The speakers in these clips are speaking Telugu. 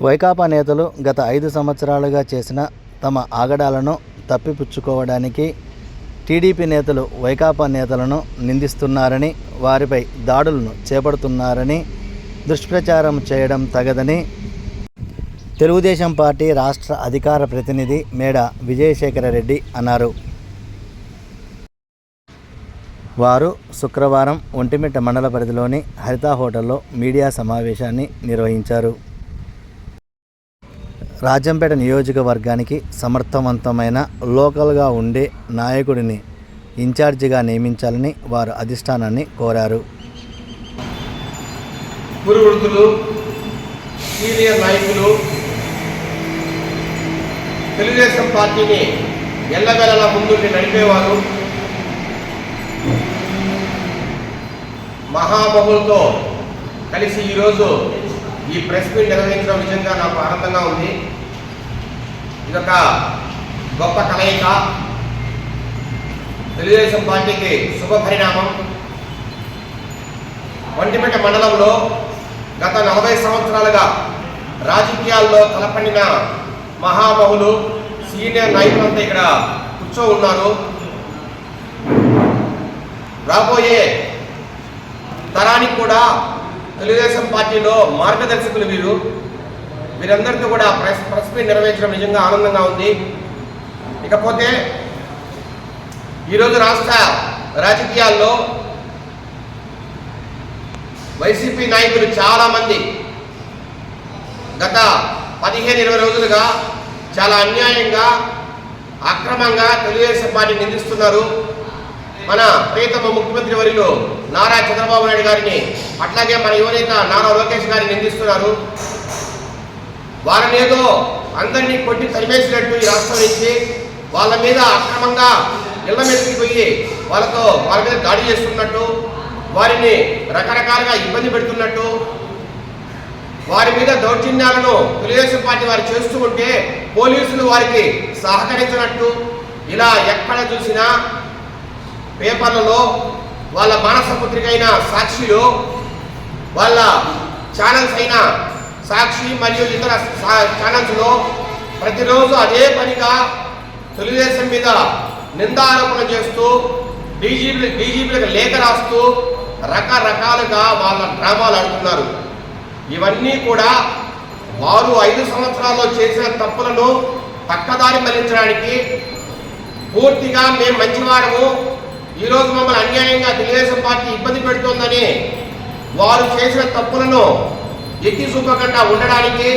వైకాపా నేతలు గత ఐదు సంవత్సరాలుగా చేసిన తమ ఆగడాలను తప్పిపుచ్చుకోవడానికి టీడీపీ నేతలు వైకాపా నేతలను నిందిస్తున్నారని వారిపై దాడులను చేపడుతున్నారని దుష్ప్రచారం చేయడం తగదని తెలుగుదేశం పార్టీ రాష్ట్ర అధికార ప్రతినిధి మేడ విజయశేఖర రెడ్డి అన్నారు. వారు శుక్రవారం ఒంటిమిట్ట మండల పరిధిలోని హరిత హోటల్లో మీడియా సమావేశాన్ని నిర్వహించారు. రాజంపేట నియోజకవర్గానికి సమర్థవంతమైన లోకల్గా ఉండే నాయకుడిని ఇన్ఛార్జిగా నియమించాలని వారు అధిష్టానాన్ని కోరారు. పురువృత్తులు సీనియర్ నాయకులు తెలుగుదేశం పార్టీని ఎల్లవెల్లలా ముందుండి నడిపేవారు. మహాబహులతో కలిసి ఈరోజు ఈ ప్రెస్ మీట్ నిర్వహించడం నిజంగా నాకు ఆనందంగా ఉంది. ఇదొక గొప్ప కలయిక. తెలుగుదేశం పార్టీకి శుభ పరిణామం. ఒంటిమిట్ట మండలంలో గత నలభై సంవత్సరాలుగా రాజకీయాల్లో తలపండిన మహాబహులు సీనియర్ నాయకులంతా ఇక్కడ కూర్చో ఉన్నారు. రాబోయే తరానికి కూడా తెలుగుదేశం పార్టీలో మార్గదర్శకులు వీరు. వీరందరితో కూడా ప్రెస్ ప్రెస్ మీట్ నిర్వహించడం నిజంగా ఆనందంగా ఉంది. ఇకపోతే ఈరోజు రాష్ట్ర రాజకీయాల్లో వైసీపీ నాయకులు చాలామంది గత పదిహేను ఇరవై రోజులుగా చాలా అన్యాయంగా అక్రమంగా తెలుగుదేశం పార్టీ నిందిస్తున్నారు. మన ప్రియతమ ముఖ్యమంత్రి వర్యులు నారా చంద్రబాబు నాయుడు గారిని అట్లాగే మన యువనేత నారా లోకేష్ గారిని నిందిస్తున్నారు. వారిని ఏదో అందరినీ కొట్టి తరిమేసినట్టు ఈ రాష్ట్రం నుంచి వాళ్ళ మీద అక్రమంగా ఇళ్ళ మీదకి పోయి వాళ్ళతో వాళ్ళ మీద దాడి చేస్తున్నట్టు వారిని రకరకాలుగా ఇబ్బంది పెడుతున్నట్టు వారి మీద దౌర్జన్యాలను తెలుగుదేశం పార్టీ వారు చేస్తూ ఉంటే పోలీసులు వారికి సహకరించినట్టు ఇలా ఎక్కడ చూసినా పేపర్లలో వాళ్ళ మానస పత్రిక అయిన సాక్షిలో వాళ్ళ ఛానల్స్ అయిన సాక్షి మరియు ఇతర సా- ఛానల్స్లో ప్రతిరోజు అదే పనిగా తెలుగుదేశం మీద నిందారోపణ చేస్తూ డీజీపీ డీజీపీలకు లేఖ రాస్తూ రకరకాలుగా వాళ్ళ డ్రామాలు ఆడుతున్నారు. ఇవన్నీ కూడా వారు ఐదు సంవత్సరాల్లో చేసిన తప్పులను పక్కదారి మళ్ళించడానికి పూర్తిగా మేము మంచివారము. ఈరోజు మమ్మల్ని అన్యాయంగా తెలుగుదేశం పార్టీ ఇబ్బంది పెడుతోందని వారు చేసిన తప్పులను ఎత్తి చూపకుండా ఉండడానికి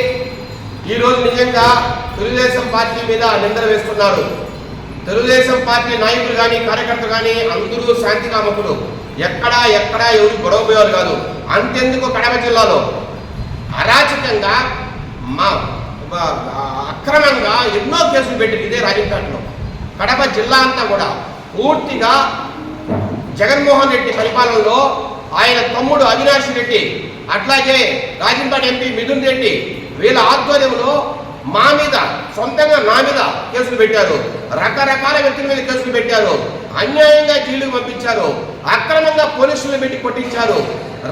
ఈరోజు నిజంగా తెలుగుదేశం పార్టీ మీద నిందలు వేస్తున్నారు. తెలుగుదేశం పార్టీ నాయకులు కానీ కార్యకర్తలు కానీ అందరూ శాంతి కామకులు ఎక్కడా ఎక్కడా ఎవరు గొడవపోయేవారు కాదు. అంతెందుకు కడప జిల్లాలో? అరాచకంగా మా మా- అక్రమంగా ఎన్నో కేసులు పెట్టింది ఇదే రాజంపేటలో. కడప జిల్లా అంతా కూడా పూర్తిగా జగన్మోహన్ రెడ్డి పరిపాలనలో ఆయన తమ్ముడు అవినాష్ రెడ్డి అట్లాగే రాజంపేట ఎంపీ మిథున్ రెడ్డి వీళ్ళ ఆధ్వర్యంలో మా మీద సొంతంగా నా మీద కేసులు పెట్టారు. రకరకాల వ్యక్తుల మీద కేసులు పెట్టారు. అన్యాయంగా జైలుకు పంపించారు. అక్రమంగా పోలీసులు పెట్టి కొట్టించారు.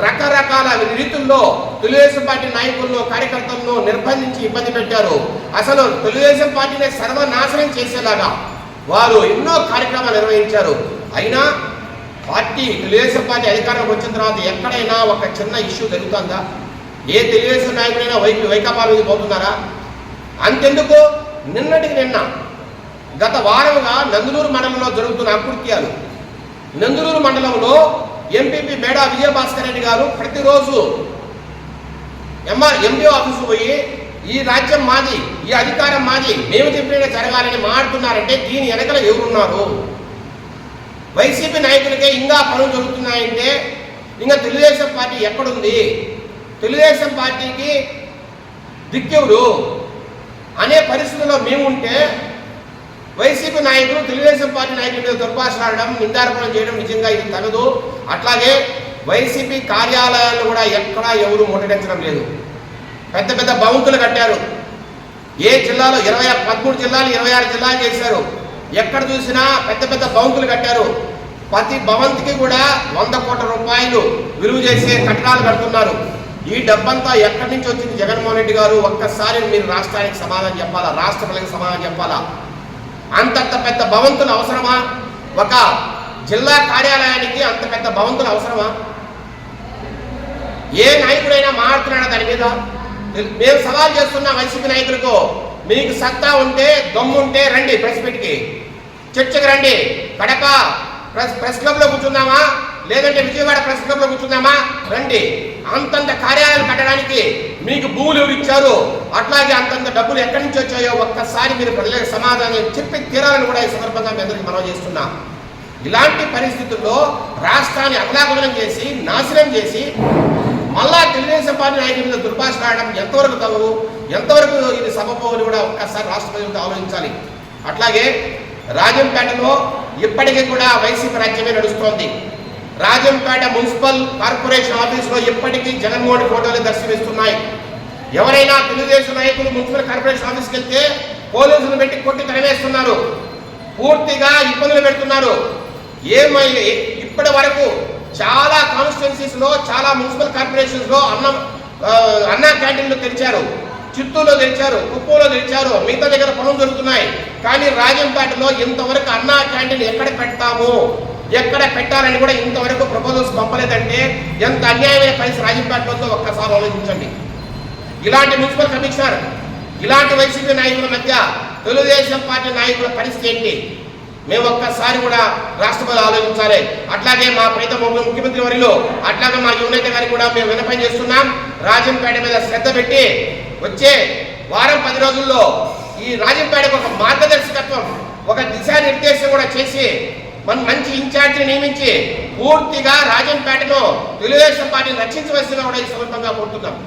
రకరకాల రీతుల్లో తెలుగుదేశం పార్టీ నాయకులను కార్యకర్తలను నిర్బంధించి ఇబ్బంది పెట్టారు. అసలు తెలుగుదేశం పార్టీని సర్వనాశనం చేసేలాగా వారు ఎన్నో కార్యక్రమాలు నిర్వహించారు. అయినా పార్టీ తెలుగుదేశం పార్టీ అధికారంలోకి వచ్చిన తర్వాత ఎక్కడైనా ఒక చిన్న ఇష్యూ జరుగుతుందా? ఏ తెలుగుదేశం నాయకుడైనా వై వైకాపా మీద పోతున్నారా? అంతెందుకు? నిన్నటికి నిన్న గత వారముగా నందులూరు మండలంలో జరుగుతున్న అకృత్యాలు. నందులూరు మండలంలో ఎంపీపీ మేడా విజయభాస్కర్ రెడ్డి గారు ప్రతిరోజు ఎంఆర్ ఎంపీఓ ఆఫీసు పోయి ఈ రాజ్యం మాది ఈ అధికారం మాది మేము చెప్పిన జరగాలని మాట్లాడుతున్నారంటే దీని వెనకల ఎవరున్నారు? వైసీపీ నాయకులకే ఇంకా పనులు జరుగుతున్నాయంటే ఇంకా తెలుగుదేశం పార్టీ ఎక్కడుంది? తెలుగుదేశం పార్టీకి దిక్కెవరు? అనే పరిస్థితుల్లో మేము ఉంటే వైసీపీ నాయకులు తెలుగుదేశం పార్టీ నాయకుల మీద దుర్భాషలాడడం నిందారోపణం చేయడం నిజంగా ఇది తగదు అట్లాగే వైసీపీ కార్యాలయాలు కూడా ఎక్కడా ఎవరు ముట్టడించడం లేదు. పెద్ద పెద్ద భవంతులు కట్టారు. ఏ జిల్లాలో? ఇరవై పదమూడు జిల్లాలు ఇరవై ఆరు జిల్లాలు చేశారు. ఎక్కడ చూసినా పెద్ద పెద్ద బౌంకులు కట్టారు. ప్రతి భవంతికి కూడా వంద కోట్ల రూపాయలు విలువ చేసే కట్టడాలు కడుతున్నారు. ఈ డబ్బంతా ఎక్కడి నుంచి వచ్చింది జగన్మోహన్ రెడ్డి గారు? ఒక్కసారి మీరు రాష్ట్రానికి సమాధానం చెప్పాలా? రాష్ట్ర ప్రజలకు సమాధానం చెప్పాలా? అంతంత పెద్ద భవంతులు అవసరమా? ఒక జిల్లా కార్యాలయానికి అంత పెద్ద భవంతులు అవసరమా? ఏ నాయకుడైనా మాట్లాడుతున్నాడా దాని మీద? మేము సవాల్ చేస్తున్న వైసీపీ నాయకులకు మీకు సత్తా ఉంటే దమ్ముంటే రండి ప్రెస్ మీట్కి. చర్చకు రండి. కడప ప్రెస్ ప్రెస్ క్లబ్లో కూర్చుందామా? లేదంటే విజయవాడ ప్రెస్ క్లబ్లో కూర్చుందామా? రండి. అంతంత కార్యాలయాలు కట్టడానికి మీకు భూములు ఎవరు ఇచ్చారు? అట్లాగే అంతంత డబ్బులు ఎక్కడి నుంచి వచ్చాయో ఒక్కసారి మీరు ప్రజలకు సమాధానం చెప్పి తీరాలని కూడా ఈ సందర్భంగా మీ అందరికీ మనం చేస్తున్నాం. ఇలాంటి పరిస్థితుల్లో రాష్ట్రాన్ని అగలాకులం చేసి నాశనం చేసి మళ్ళా తెలుగుదేశం పార్టీ నాయకుల మీద దుర్భాష రావడం ఎంతవరకు తగు ఎంతవరకు ఇది సభపోవని కూడా ఒక్కసారి రాష్ట్ర ప్రజలతో ఆలోచించాలి. అట్లాగే రాజంపేటలో ఇప్పటికీ కూడా వైసీపీ రాజ్యమే నడుస్తోంది. రాజంపేట మున్సిపల్ కార్పొరేషన్ ఆఫీస్లో ఇప్పటికీ జగన్మోహన్ ఫోటోలు దర్శనమిస్తున్నాయి. ఎవరైనా తెలుగుదేశం నాయకులు మున్సిపల్ కార్పొరేషన్ ఆఫీస్కి వెళ్తే పోలీసులు పెట్టి కొట్టి తరవేస్తున్నారు పూర్తిగా ఇబ్బందులు పెడుతున్నారు. ఏమై ఇప్పటి వరకు చాలా కాన్స్టిట్యున్సీస్లో చాలా మున్సిపల్ కార్పొరేషన్స్లో అన్నం అన్నా క్యాంటీన్లు తెరిచారు. చిత్తూరులో తెరిచారు కుప్పంలో తెరిచారు. మిగతా దగ్గర పనులు జరుగుతున్నాయి. కానీ రాజంపేటలో ఇంతవరకు అన్నా క్యాంటీన్ ఎక్కడ పెడతాము? ఎక్కడ పెట్టాలని కూడా ఇంతవరకు ప్రపోజల్స్ పంపలేదంటే ఎంత అన్యాయమైన పరిస్థితి రాజంపేటలో ఒక్కసారి ఆలోచించండి. ఇలాంటి మున్సిపల్ కమిషనర్ ఇలాంటి వైసీపీ నాయకుల మధ్య తెలుగుదేశం పార్టీ నాయకుల పరిస్థితి ఏంటి? మేము ఒక్కసారి కూడా రాష్ట్రపతి ఆలోచించాలి. అట్లాగే మా ప్రీతం ముఖ్యమంత్రి వారిలో అట్లాగే మా యువనేత గారికి కూడా మేము వినపం చేస్తున్నాం. రాజంపేట మీద శ్రద్ధ పెట్టి వచ్చే వారం పది రోజుల్లో ఈ రాజంపేటకు ఒక మార్గదర్శకత్వం ఒక దిశానిర్దేశం కూడా చేసి మన మంచి ఇన్ఛార్జిని నియమించి పూర్తిగా రాజంపేటను తెలుగుదేశం పార్టీని రక్షించవలసిందిగా కూడా ఈ సందర్భంగా కోరుతున్నాం.